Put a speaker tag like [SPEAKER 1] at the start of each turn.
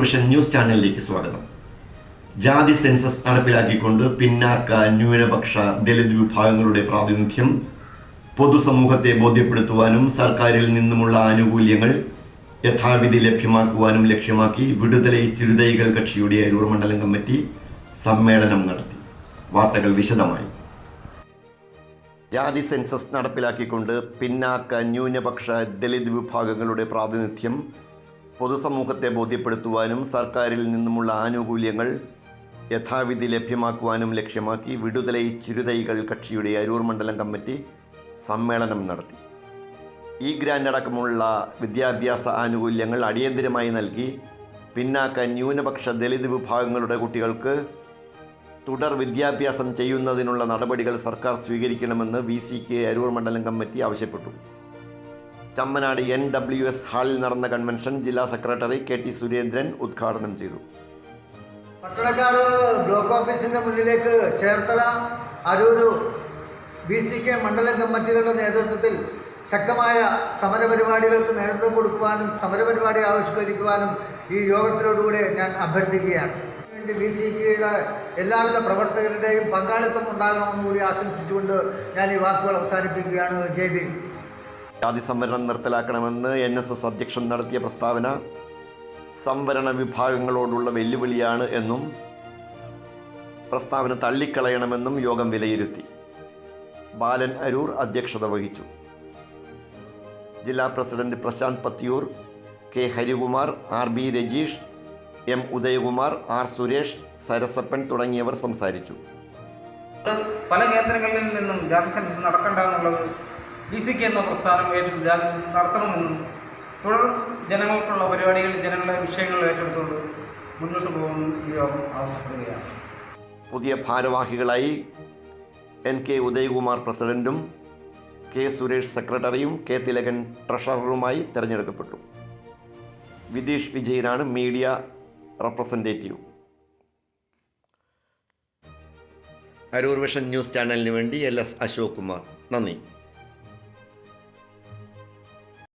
[SPEAKER 1] Vision news ചാനലിലേക്ക് സ്വാഗതം. ജാതി സെൻസസ് നടപ്പിലാക്കിക്കൊണ്ട് പിന്നാക്ക ന്യൂനപക്ഷ ദലിത് വിഭാഗങ്ങളുടെ പ്രാതിനിധ്യം പൊതുസമൂഹത്തെ ബോധ്യപ്പെടുത്തുവാനും സർക്കാരിൽ നിന്നുമുള്ള ആനുകൂല്യങ്ങൾ യഥാവിധി ലഭ്യമാക്കുവാനും ലക്ഷ്യമാക്കി വിടുതലൈ ചിരുതൈകൾ കക്ഷിയുടെ അരൂർ മണ്ഡലം കമ്മിറ്റി സമ്മേളനം നടത്തി. വാർത്തകൾ വിശദമായി. ജാതി സെൻസസ് നടപ്പിലാക്കിക്കൊണ്ട് പിന്നാക്ക ന്യൂനപക്ഷ ദലിത് വിഭാഗങ്ങളുടെ പ്രാതിനിധ്യം പൊതുസമൂഹത്തെ ബോധ്യപ്പെടുത്തുവാനും സർക്കാരിൽ നിന്നുമുള്ള ആനുകൂല്യങ്ങൾ യഥാവിധി ലഭ്യമാക്കുവാനും ലക്ഷ്യമാക്കി വിടുതലൈ ചിരുതൈകൾ കക്ഷിയുടെ അരൂർ മണ്ഡലം കമ്മിറ്റി സമ്മേളനം നടത്തി. ഈ ഗ്രാൻഡ് അടക്കമുള്ള വിദ്യാഭ്യാസ ആനുകൂല്യങ്ങൾ അടിയന്തിരമായി നൽകി പിന്നാക്ക ന്യൂനപക്ഷ ദളിത് വിഭാഗങ്ങളുടെ കുട്ടികൾക്ക് തുടർ വിദ്യാഭ്യാസം ചെയ്യുന്നതിനുള്ള നടപടികൾ സർക്കാർ സ്വീകരിക്കണമെന്ന് വി സി കെ അരൂർ മണ്ഡലം കമ്മിറ്റി ആവശ്യപ്പെട്ടു. ചമ്മനാട് എൻ ഡബ്ല്യു എസ് ഹാളിൽ നടന്ന കൺവെൻഷൻ ജില്ലാ സെക്രട്ടറി കെ ടി സുരേന്ദ്രൻ ഉദ്ഘാടനം ചെയ്തു.
[SPEAKER 2] പട്ടണക്കാട് ബ്ലോക്ക് ഓഫീസിന്റെ മുന്നിലേക്ക് Cherthala Aroor B C K മണ്ഡലം കമ്മിറ്റികളുടെ നേതൃത്വത്തിൽ ശക്തമായ സമരപരിപാടികൾക്ക് നേതൃത്വം കൊടുക്കുവാനും സമരപരിപാടി ആവിഷ്കരിക്കുവാനും ഈ യോഗത്തിലൂടെ ഞാൻ അഭ്യർത്ഥിക്കുകയാണ്. വേണ്ടി ബി സി കെയുടെ എല്ലാവിധ പ്രവർത്തകരുടെയും പങ്കാളിത്തം ഉണ്ടാകണമെന്ന് കൂടി ആശംസിച്ചുകൊണ്ട് ഞാൻ ഈ വാക്കുകൾ അവസാനിപ്പിക്കുകയാണ്. ജയ്
[SPEAKER 1] ജാതി സംവരണം നിർത്തലാക്കണമെന്ന് എൻ എസ് എസ് അധ്യക്ഷൻ നടത്തിയ പ്രസ്താവന സംവരണ വിഭാഗങ്ങളോടുള്ള വെല്ലുവിളിയാണ് എന്നും പ്രസ്താവന തള്ളിക്കളയണമെന്നും യോഗം വിലയിരുത്തി. ബാലൻ അരൂർ അധ്യക്ഷത വഹിച്ചു. ജില്ലാ president Prashanth Pathiyoor K Harikumar R B Rajeesh M Udayakumar R Suresh Sarasappan തുടങ്ങിയവർ സംസാരിച്ചു.
[SPEAKER 3] പല കേന്ദ്രങ്ങളിൽ നിന്നും ജാതി സെൻസസ് നടക്കണ്ട ബി സി കെ എന്ന പ്രസ്ഥാനം ഏറ്റെടുത്ത് നടത്തണമെന്നും തുടർ ജനങ്ങൾക്കുള്ള പരിപാടികൾ ജനങ്ങളുടെ വിഷയങ്ങൾ ഏറ്റെടുത്തുകൊണ്ട് മുന്നോട്ട് പോകുമെന്നും ഈ യോഗം ആവശ്യപ്പെടുകയാണ്.
[SPEAKER 1] പുതിയ ഭാരവാഹികളായി എൻ കെ ഉദയകുമാർ പ്രസിഡന്റും കെ സുരേഷ് സെക്രട്ടറിയും കെ തിലകൻ ട്രഷററുമായി തിരഞ്ഞെടുക്കപ്പെട്ടു. വിതീഷ് വിജയനാണ് media representative Aroor vision news ചാനലിന് വേണ്ടി എൽ എസ് അശോക് കുമാർ. നന്ദി.